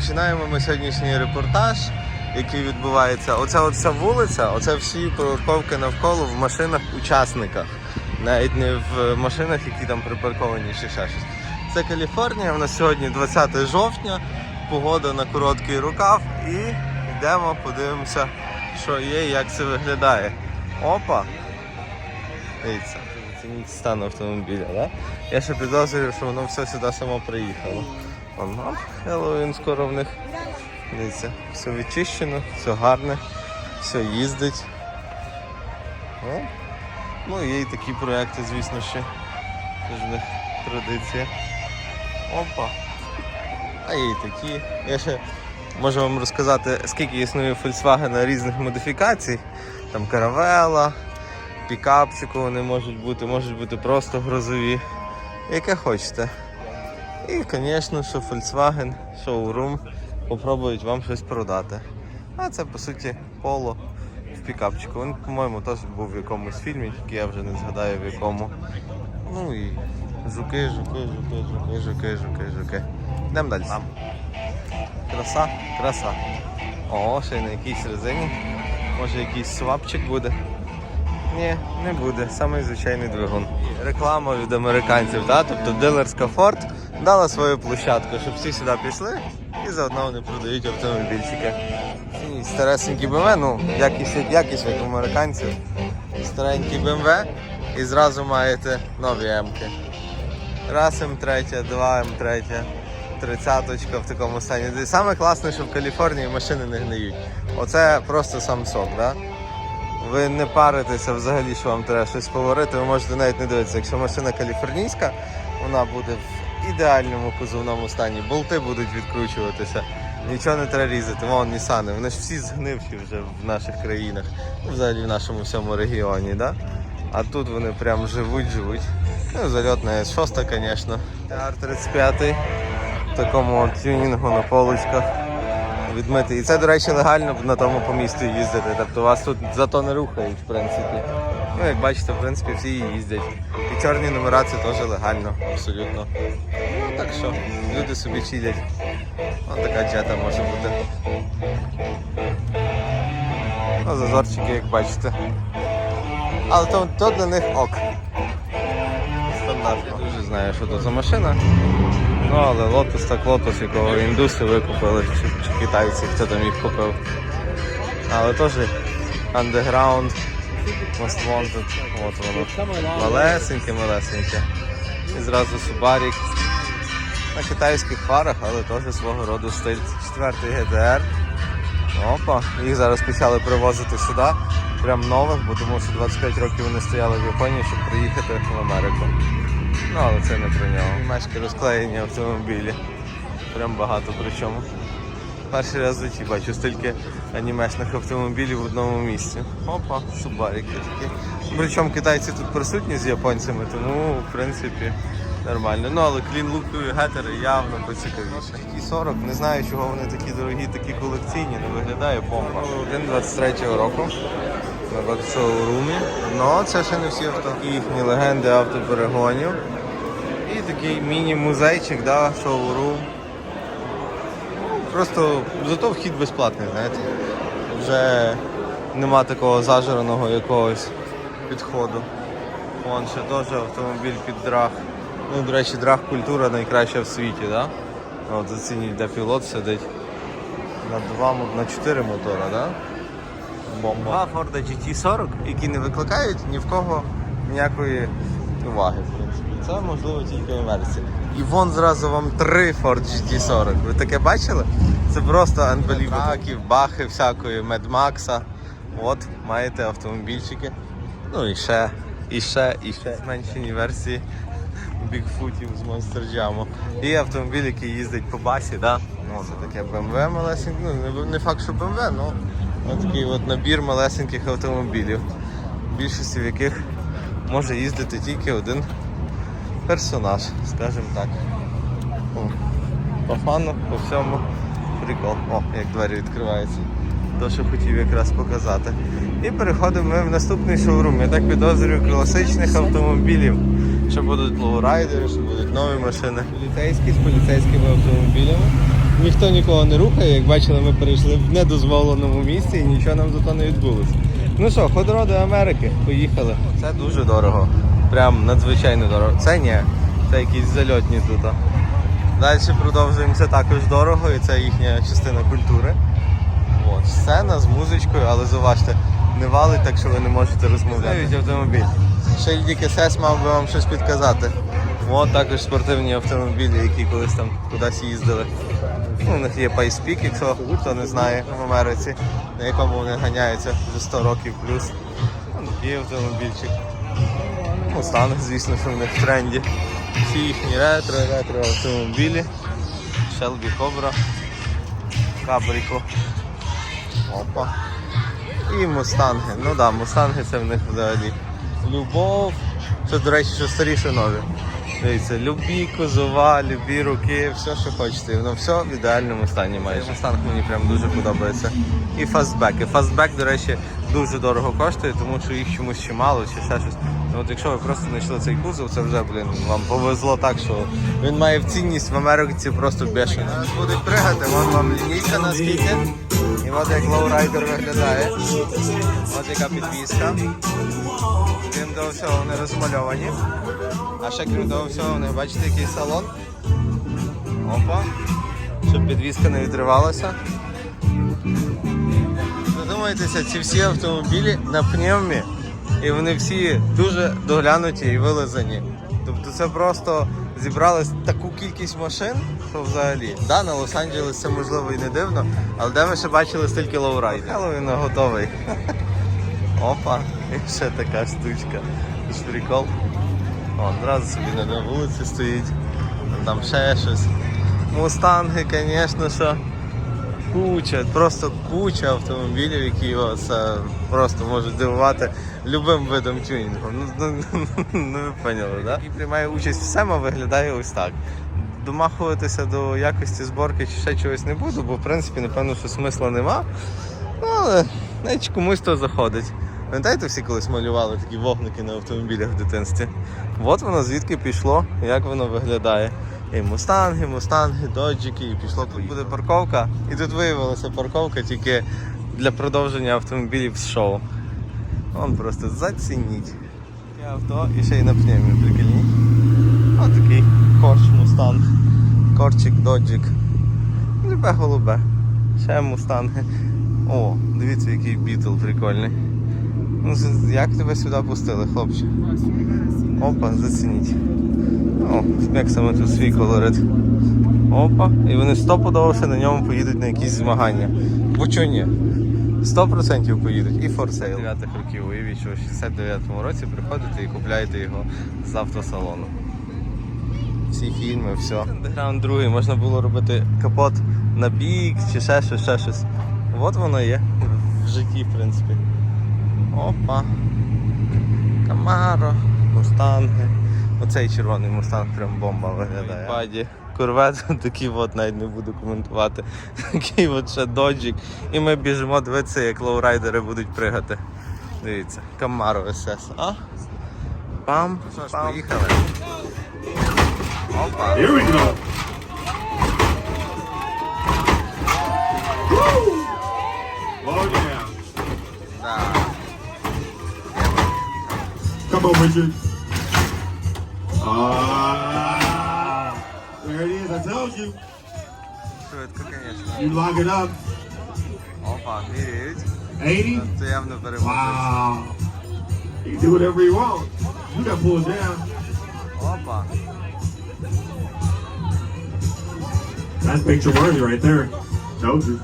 Починаємо ми сьогоднішній репортаж, який відбувається. Оця вся вулиця, оце всі парковки навколо в машинах учасниках. Навіть не в машинах, які там припарковані чи ще щось. Це Каліфорнія. У нас сьогодні 20 жовтня, погода на короткий рукав і йдемо, подивимося, що є і як це виглядає. Опа! Дивіться, оцініть стан автомобіля, да? Я ще підозрюю, що воно все сюди само приїхало. Оп, Хеллоуін скоро в них. Дивіться, все відчищено, все гарне, все їздить. О. Ну є і такі проекти, звісно, ще. Це ж в них традиція. Опа. А є і такі. Я ще можу вам розказати, скільки існує Volkswagen різних модифікацій. Там каравела, пікапчику вони можуть бути, можуть бути просто грозові. Яке хочете. І, звісно, що Volkswagen, шоурум попробують вам щось продати. А це по суті поло в пікапчику. Він, по-моєму, теж був в якомусь фільмі, тільки я вже не згадаю в якому. Ну і жуки, жуки, жуки, жуки, жуки, жуки, жуки. Йдемо далі. Краса, краса. О, ще й на якійсь резині. Може якийсь свапчик буде. Ні, не буде. Самий звичайний двигун. Реклама від американців, да? тобто дилерська Ford дала свою площадку, щоб всі сюди пішли і заодно вони продають автомобільчики. І старесенький BMW, ну, якість, як якість як американців. Старенький BMW і зразу маєте нові М-ки. Раз М3, два М3, тридцяточка в такому стані. І Саме класне, що в Каліфорнії машини не гниють. Оце просто сам сок, да? Ви не паритеся взагалі, що вам треба щось поварити, ви можете навіть не дивитися. Якщо машина каліфорнійська, вона буде в ідеальному кузовному стані. Болти будуть відкручуватися, нічого не треба різати. Вон Нісани, вони ж всі згнивші вже в наших країнах, ну, взагалі в нашому всьому регіоні. Да? А тут вони прям живуть, живуть. Ну, зальотна С6, звісно. Р-35 в такому тюнінгу на полочках відмити. І це, до речі, легально на тому по місту їздити. Тобто вас тут зато не рухають, в принципі. Ну, як бачите, в принципі, всі їздять. І чорні номера це теж легально, абсолютно. Ну, так що, люди собі чилять. Ось така джета може бути. Ну, зазорчики, як бачите. Але то, то для них ок. Стандартно. Я дуже знаю, що то за машина. Ну, але лотос так лотос, якого індуси викупили, чи, чи китайці, хто там їх купив. Але теж underground, most wanted, от воно. Малесеньке, малесеньке. І зразу Subarik. На китайських фарах, але теж свого роду стиль. Четвертий GTR. Опа, їх зараз почали привозити сюди, прям нових, бо тому що 25 років вони стояли в Японії, щоб приїхати в Америку. Ну, але це не про нього. Мешки розклеєні автомобілі. Прям багато причому. Перший раз житті бачу стільки анімешних автомобілів в одному місці. Опа, субарики такі. Причому китайці тут присутні з японцями, тому в принципі нормально. Ну але клін-лукові гетери явно поцікавіше. Ті 40, не знаю, чого вони такі дорогі, такі колекційні, не виглядає бомба. Один 23-го року на шоурумі. Ну, це ще не всі авто. Їхні легенди автоперегонів. І такий міні-музейчик, да, шоурум. Просто зато вхід безплатний, знаєте. Вже нема такого зажираного якогось підходу. Вон ще теж автомобіль під драг. Ну, до речі, драг культура найкраща в світі, да? От зацініть, де пілот сидить. На два, на чотири мотора, да? Бомба. Два Ford GT40, які не викликають ні в кого ніякої уваги. Це можливо тільки в Америці. І вон зразу вам три Ford GT40. Ви таке бачили? Це просто unbelievable. Траків, бахи всякої, Медмакса. От, маєте автомобільчики. Ну і ще, і ще, і ще. Зменшені версії бігфутів з Monster Jam. І автомобіль, який їздить по басі, да? ну, це таке BMW малесеньке. Ну, не- факт, що BMW, ну от такий от набір малесеньких автомобілів, більшості в яких може їздити тільки один персонаж, скажімо так. О, По фану, по всьому прикол. О, як двері відкриваються. То, що хотів якраз показати. І переходимо ми в наступний шоурум. Я так підозрюю класичних автомобілів. Що будуть лоурайдери, що будуть нові машини. Поліцейські з поліцейськими автомобілями. ніхто нікого не рухає. Як бачили, ми перейшли в недозволеному місці і нічого нам зато не відбулося. Ну що, ходро до Америки, поїхали. Це дуже дорого. Прям надзвичайно дорого. Це ні, це якісь зальотні тут. Далі продовжуємо це також дорого, і це їхня частина культури. От, сцена з музичкою, але зауважте, не валить так, що ви не можете розмовляти. Автомобіль. Ще й СС мав би вам щось підказати. От також спортивні автомобілі, які колись там кудись їздили. Ну, у них є пайспік, якщо хто не знає в Америці, на якому вони ганяються вже 100 років плюс. Ну, такий автомобільчик. Мустанг, звісно, що в них в тренді. Всі їхні ретро, ретро автомобілі. Shelby Cobra. Кабріко. Опа. І мустанги. Ну так, да, мустанги це в них взагалі. Любов. Це, до речі, що старіше нові. Дивіться, любі кузова, любі руки, все, що хочете. Воно все в ідеальному стані майже. Мустанг мені прям дуже подобається. І фастбеки. Фастбек, до речі, дуже дорого коштує, тому що їх чомусь чимало чи ще щось. Ну, от якщо ви просто знайшли цей кузов, це вже, блін, вам повезло так, що він має в цінність в Америці просто бешено. Зараз будуть пригати, вон вам лінійка наскільки. І от як лоурайдер виглядає. От яка підвізка. Крім того всього, вони розмальовані. А ще крім того всього, вони бачите, який салон. Опа. Щоб підвізка не відривалася. Задумайтеся, ці всі автомобілі на пневмі. І вони всі дуже доглянуті і вилизані. Тобто це просто зібрали таку кількість машин, що взагалі. Да, на Лос-Анджелес це можливо і не дивно, але де ви ще бачили стільки лоурайдів? Хеллоуін готовий. Опа, і ще така штучка. Це прикол. О, одразу собі на вулиці стоїть. Там ще щось. Мустанги, звісно, що. Куча, просто куча автомобілів, які вас просто можуть дивувати любим видом тюнінгу. Ну, ну, ну ви поняли, да? І приймає участь в SEMA, виглядає ось так. Домахуватися до якості зборки чи ще чогось не буду, бо в принципі, напевно, що смисла нема. Ну, але навіть комусь то заходить. Пам'ятаєте, всі колись малювали такі вогники на автомобілях в дитинстві? От воно звідки пішло, як воно виглядає. І мустанги, мустанги, доджики, і пішло. Тут буде парковка. І тут виявилася парковка тільки для продовження автомобілів з шоу. Вон просто зацініть. Авто і ще й на пневмі, прикольні. Ось такий корч мустанг. Корчик, доджик. Любе голубе. Ще мустанги. О, дивіться, який бітл прикольний. Ну, як тебе сюди пустили, хлопче? Опа, зацініть. О, як саме тут свій колорит. Опа. І вони стопудово ще на ньому поїдуть на якісь змагання. Бо чого ні? 100% поїдуть. І форсейл. 9 років уявіть, що в 69-му році приходите і купляєте його з автосалону. Всі фільми, все. Андеграунд другий, можна було робити капот на бік чи ще щось, ще щось. От воно є в житті, в принципі. Опа. Камаро, мустанги. Оцей червоний мустанг прям бомба виглядає. Баді. Корвет, такий от навіть не буду коментувати. Такий от ще доджик. І ми біжимо дивитися, як лоурайдери будуть пригати. Дивіться, Камаро СС. А? Пам. Що ж, поїхали. Опа. Come on, Richard. Ah, there it is. I told you. Швидко, звісно. You lock it up. Опа, міряють. 80. Це явно перемога. Wow. You can do whatever you want. You got pulled down. Опа. That's picture worthy right there. Told you.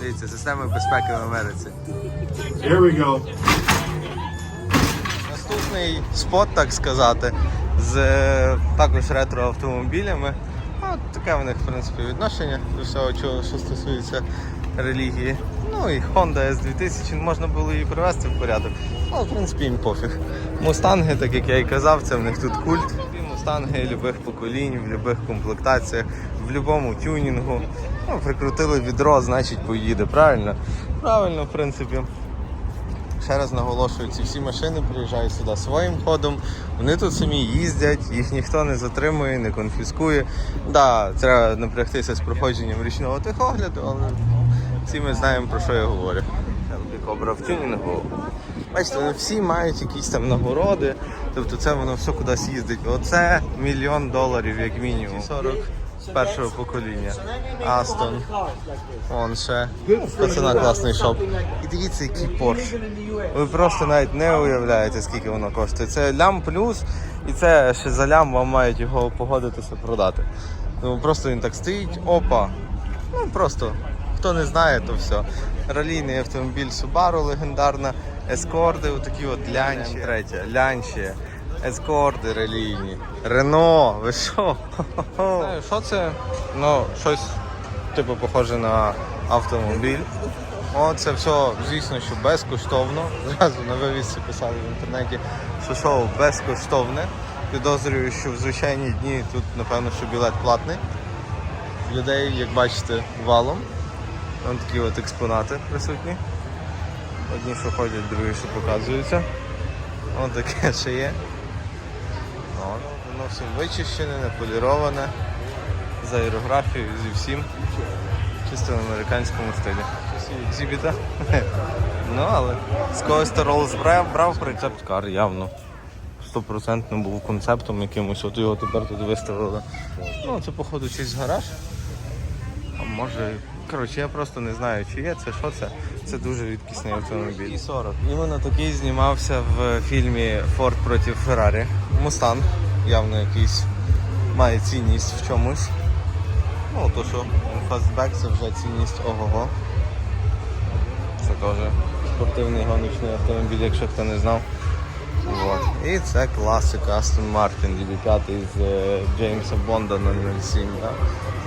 Дивіться, система безпеки в Америці. Here we go. Наступний спот, так сказати, з також ретро-автомобілями. Ну, таке в них, в принципі, відношення до всього, чого, що стосується релігії. Ну і Honda S2000 можна було її привести в порядок. Але в принципі їм пофіг. Мустанги, так як я і казав, це в них тут культ. І мустанги любих поколінь, в будь-яких комплектаціях, в будь-якому тюнінгу. Ну, прикрутили відро, значить поїде, правильно? Правильно, в принципі. Ще раз наголошую, ці всі машини приїжджають сюди своїм ходом. Вони тут самі їздять, їх ніхто не затримує, не конфіскує. Да, треба напрягтися з проходженням річного техогляду, але всі ми знаємо про що я говорю. Cobra в тюнінгу. Бачите, вони всі мають якісь там нагороди, тобто це воно все кудись їздить. Оце мільйон доларів, як мінімум. 40 першого покоління. Астон. Вон ще. Пацана класний шоп. І дивіться, який Порш. Ви просто навіть не уявляєте, скільки воно коштує. Це лям плюс, і це ще за лям вам мають його погодитися продати. Ну просто він так стоїть, опа. Ну просто хто не знає, то все. Ралійний автомобіль Subaru легендарна, ескорди, отакі от лянчі. Лянчі, ескорди ралійні. Рено, ви що? Що це? Ну, щось типу похоже на автомобіль. О, це все, звісно, що безкоштовно. Зразу на вивісці писали в інтернеті, що шоу безкоштовне. Підозрюю, що в звичайні дні тут, напевно, що білет платний. Людей, як бачите, валом. Ось такі от експонати присутні. Одні, що ходять, другі, що показуються. Ось таке ще є. Все вичищене, наполіроване, з аерографією, зі всім. Чисто в американському стилі. Екзибіта. Ну, але з когось то Rolls брав, брав концепт кар явно. Стопроцентно був концептом якимось, от його тепер тут виставили. Ну, це походу чийсь гараж. А може. Коротше, я просто не знаю, чи є це, що це. Це дуже рідкісний автомобіль. І 40. Іменно такий знімався в фільмі Форд проти Феррарі. Мустанг, явно якийсь має цінність в чомусь. Ну, то що фастбек це вже цінність ого-го. Це теж спортивний гоночний автомобіль, якщо хто не знав. Вот. І це класика Aston Martin DB5 з е, Джеймса Бонда 007. Да?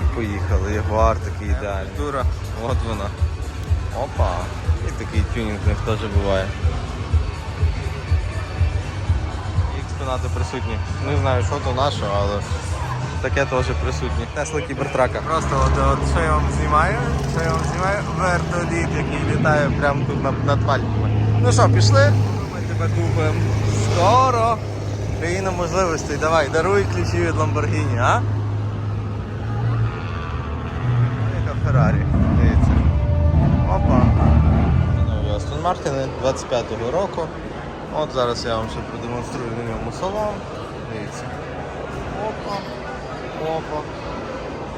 І поїхали. Ягуар такий ідеальний. Тура, от вона. Опа. І такий тюнінг в них теж буває. І присутні. Не знаю, що то наше, але таке теж присутнє. Тесла кібертрака. Просто от, от що я вам знімаю, що я вам знімаю, вертоліт, який літає прямо тут над, над Пальмами. Ну що, пішли? Ми тебе купимо. Скоро. Країна можливостей. Давай, даруй ключі від Lamborghini, а? Яка Феррарі. Дивіться. Опа. Нові Астон Мартини 25-го року. От зараз я вам ще продемонструю на ньому салон. Дивіться. Опа. Опа.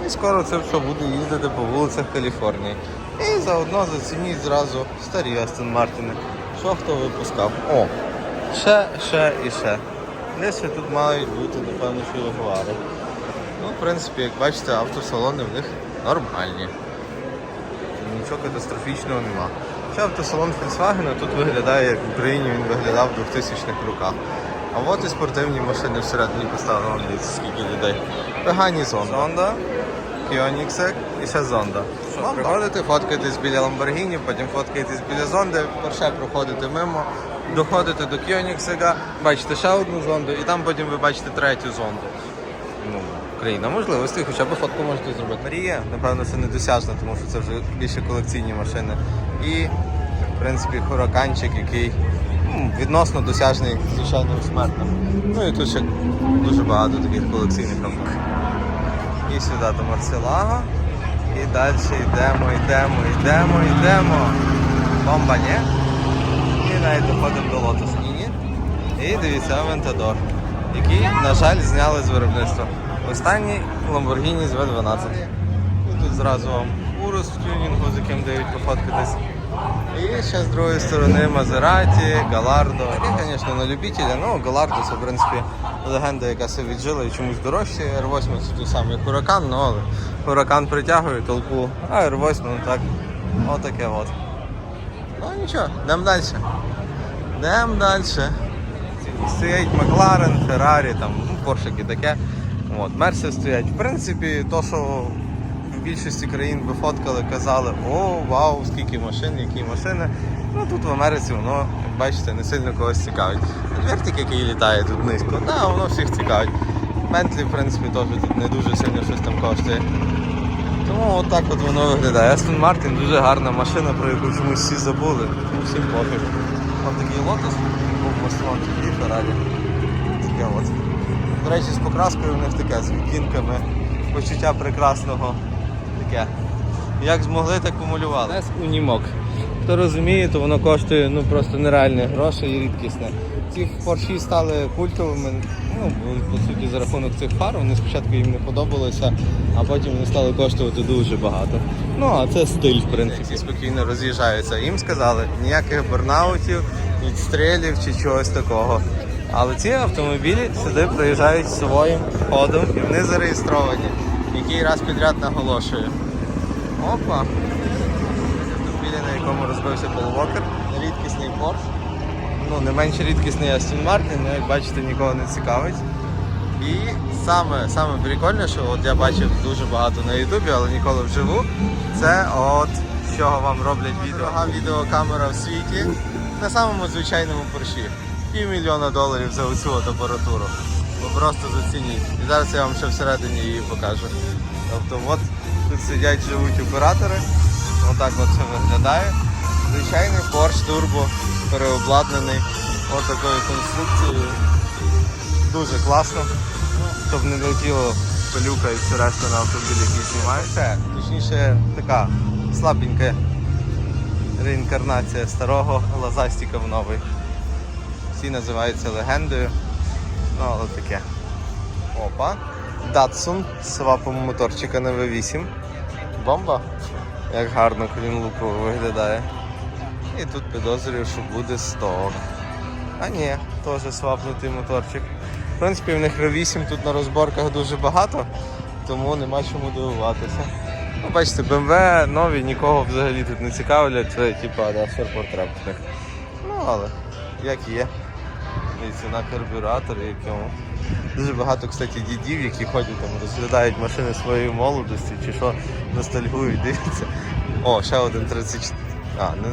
І скоро це все буде їздити по вулицях Каліфорнії. І заодно зацініть зразу старі Астон Мартини. Що хто випускав? О! Ще, ще і ще. Десь тут мають бути, напевно, що ягуари. Ну, в принципі, як бачите, автосалони в них нормальні. Нічого катастрофічного нема. Ще автосалон Volkswagen тут виглядає, як в Україні він виглядав в 2000-х роках. А от і спортивні машини всередині поставили, скільки людей. Пегані Зонда. Зонда, Кіоніксек і ще Зонда. Вам проходите, фоткаєтесь біля Lamborghini, потім фоткаєтесь біля Зонди, перше проходите мимо, доходите до Кіоніксега, бачите ще одну зонду, і там потім ви бачите третю зонду. Ну, країна можливостей, хоча б фотку можете зробити. Марія, напевно, це недосяжно, тому що це вже більше колекційні машини. І, в принципі, хураканчик, який ну, відносно досяжний звичайним смертним. Ну і тут ще дуже багато таких колекційних автомобілів. І сюди до Марселага. І далі йдемо, йдемо, йдемо, йдемо. Бомба, ні? І навіть доходимо до лотосу. Ні? І дивіться, Авентадор, який, на жаль, зняли з виробництва. Останній Lamborghini з V12. І тут зразу вам Урус в тюнінгу, з яким дають пофоткатись. І ще з другої сторони Мазераті, Галардо. І, звісно, на любителя. Ну, Галардо це, в принципі, легенда, яка себе віджила і чомусь дорожче. R8 це той самий Huracan, ну але Huracan притягує толпу, а R8, ну так, отаке от. Ну нічого, йдемо далі. Йдемо далі. Стоять Макларен, Феррарі, там, ну, Поршики таке. От, Мерси стоять. В принципі, то, що більшості країн фоткали, казали, о, вау, скільки машин, які машини. Ну тут в Америці воно, як бачите, не сильно когось цікавить. Вертик, який літає тут низько, да, воно всіх цікавить. Бентлі, в принципі, теж тут не дуже сильно щось там коштує. Тому отак от воно виглядає. Aston Martin дуже гарна машина, про яку чомусь всі забули. Ну, Всім пофіг. Ось такий лотос, був маслон і Феррарі. Таке от. До речі, з покраскою в них таке, з відтінками, почуття прекрасного таке. Як змогли, так помалювали. Це унімок. Хто розуміє, то воно коштує ну, просто нереальні гроші і рідкісне. Ці порші стали культовими, ну, по суті, за рахунок цих фар. Вони спочатку їм не подобалися, а потім вони стали коштувати дуже багато. Ну, а це стиль, в принципі. Які спокійно роз'їжджаються. Їм сказали, ніяких бурнаутів, відстрілів чи чогось такого. Але ці автомобілі сюди приїжджають своїм ходом і вони зареєстровані. Який раз підряд наголошую. Опа! Автомобілі, на якому розбився Пол Уокер, рідкісний Porsche. Ну, не менш рідкісний Aston Martin, але, як бачите, нікого не цікавить. І саме, саме прикольне, що от я бачив дуже багато на Ютубі, але ніколи вживу. Це от з чого вам роблять відео. Дорога відеокамера в світі на самому звичайному порші. Півмільйона доларів за оцю от апаратуру. Ви просто зацініть. І зараз я вам ще всередині її покажу. Тобто от тут сидять, живуть оператори. Отак от це виглядає. Звичайний Porsche Turbo переобладнаний от такою конструкцією. Дуже класно, щоб не летіло пилюка і все решта на автомобілі, який знімається. Точніше, така слабенька реінкарнація старого лазастіка в новий. Всі називаються легендою. Ну, але таке. Опа. Datsun з свапом моторчика на V8. Бомба. Як гарно клінлуково виглядає. І тут підозрюю, що буде 100. А ні, теж свапнутий моторчик. В принципі, в них V8 тут на розборках дуже багато, тому нема чому дивуватися. Ну, бачите, BMW нові нікого взагалі тут не цікавлять, це типа да, ферпортрет в. Ну, але як є. Дивіться, на карбюраторі якому. Дуже багато, кстати, дідів, які ходять там, розглядають машини своєї молодості чи що, ностальгують, дивляться. О, ще один 34. А, не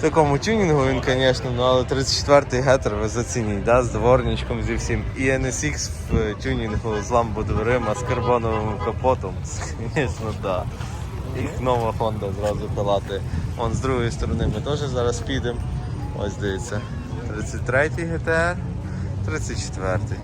в такому тюнінгу він, звісно, ну, але 34-й гетер ви зацініть, да, з дворничком зі всім. І NSX в е, тюнінгу з ламбодверима, з карбоновим капотом. Звісно, да. І нова Honda зразу пилати. Вон з другої сторони ми теж зараз підемо. Ось дивіться. 33-й GTR, 34-й.